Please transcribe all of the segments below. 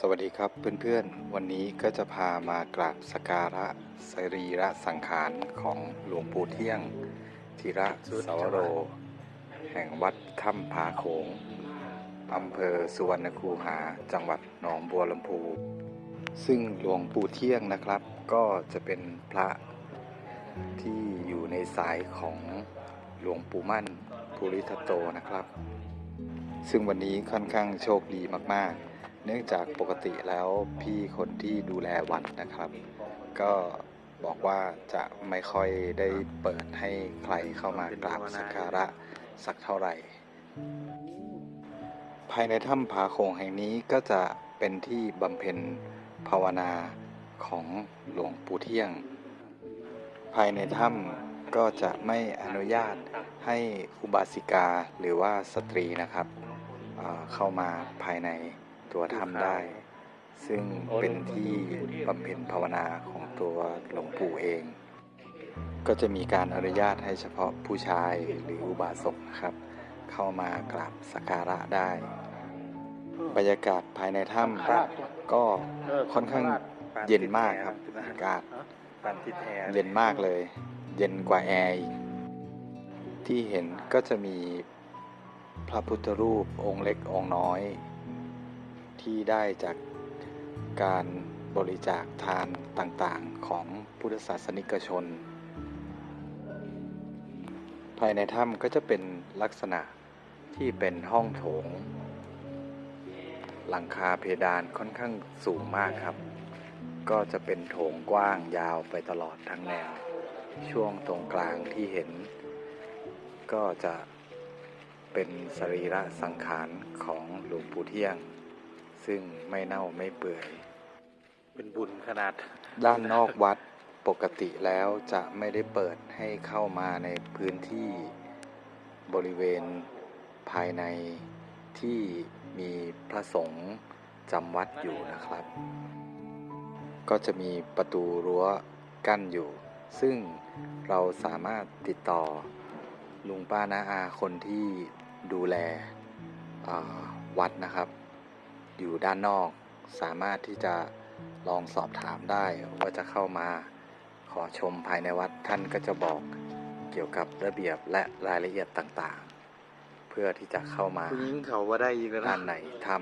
สวัสดีครับเพื่อนๆ วันนี้ก็จะพามากราบสการะสรีระสังขารของหลวงปู่เที่ยงธีระสวโร แห่งวัดถ้ำผาโขงอำเภอสุวรรณคูหาจังหวัดหนองบัวลำพู ซึ่งหลวงปู่เที่ยงนะครับ ก็จะเป็นพระที่อยู่ในสายของหลวงปู่มั่นภูริทัตโตนะครับ ซึ่งวันนี้ค่อนข้างโชคดีมากๆ เนื่องจากปกติแล้วพี่คนที่ดูแลวัดนะครับ ก็บอกว่าจะไม่ค่อยได้เปิดให้ใครเข้ามากราบสักการะสักเท่าไหร่ ภายในถ้ำผาโขงแห่งนี้ก็จะเป็นที่บำเพ็ญภาวนาของหลวงปู่เที่ยง ภายในถ้ำก็จะไม่อนุญาตให้อุบาสิกาหรือว่าสตรีนะครับเเข้ามาภายใน ตัวถ้ำได้ ซึ่งเป็นที่บำเพ็ญภาวนาของตัวหลวงปู่เอง ก็จะมีการอนุญาตให้เฉพาะผู้ชายหรืออุบาสกนะครับ เข้ามากราบสักการะได้ บรรยากาศภายในถ้ำก็ค่อนข้างเย็นมากครับอากาศเย็นมากเลย เย็นกว่าแอร์อีกที่เห็นก็จะมีพระพุทธรูปองค์เล็กองค์น้อย ที่ได้จากการบริจาคทานต่างๆของพุทธศาสนิกชน ภายในถ้ำก็จะเป็นลักษณะที่เป็นห้องโถง หลังคาเพดานค่อนข้างสูงมากครับ ก็จะเป็นโถงกว้างยาวไปตลอดทั้งแนว ช่วงตรงกลางที่เห็น ก็จะเป็นสรีระสังขารของหลวงปู่เที่ยง ซึ่งไม่เน่าไม่เปื่อย เป็นบุญขนาด ด้านนอกวัดปกติแล้วจะไม่ได้เปิดให้เข้ามาในพื้นที่บริเวณภายในที่มีพระสงฆ์จำวัดอยู่นะครับ ก็จะมีประตูรั้วกั้นอยู่ ซึ่งเราสามารถติดต่อลุงป้านาอาคนที่ดูแลอ่าวัดนะครับ อยู่ด้านนอก สามารถที่จะลองสอบถามได้ว่าจะเข้ามาขอชมภายในวัดท่านก็จะบอกเกี่ยวกับระเบียบและรายละเอียดต่างๆ เพื่อที่จะเข้ามาคุณยิงเขาว่าได้อีกแล้วนะด้านในถ้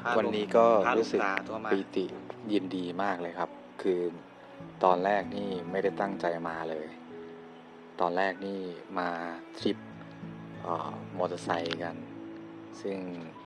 พาำลงวันนี้ก็พาลงรู้สึกตาตัวมาปีติยินดีมากเลยครับ คือตอนแรกนี่ไม่ได้ตั้งใจมาเลย ตอนแรกนี่มาทริปเอ่อมอเตอร์ไซค์กัน ซึ่ง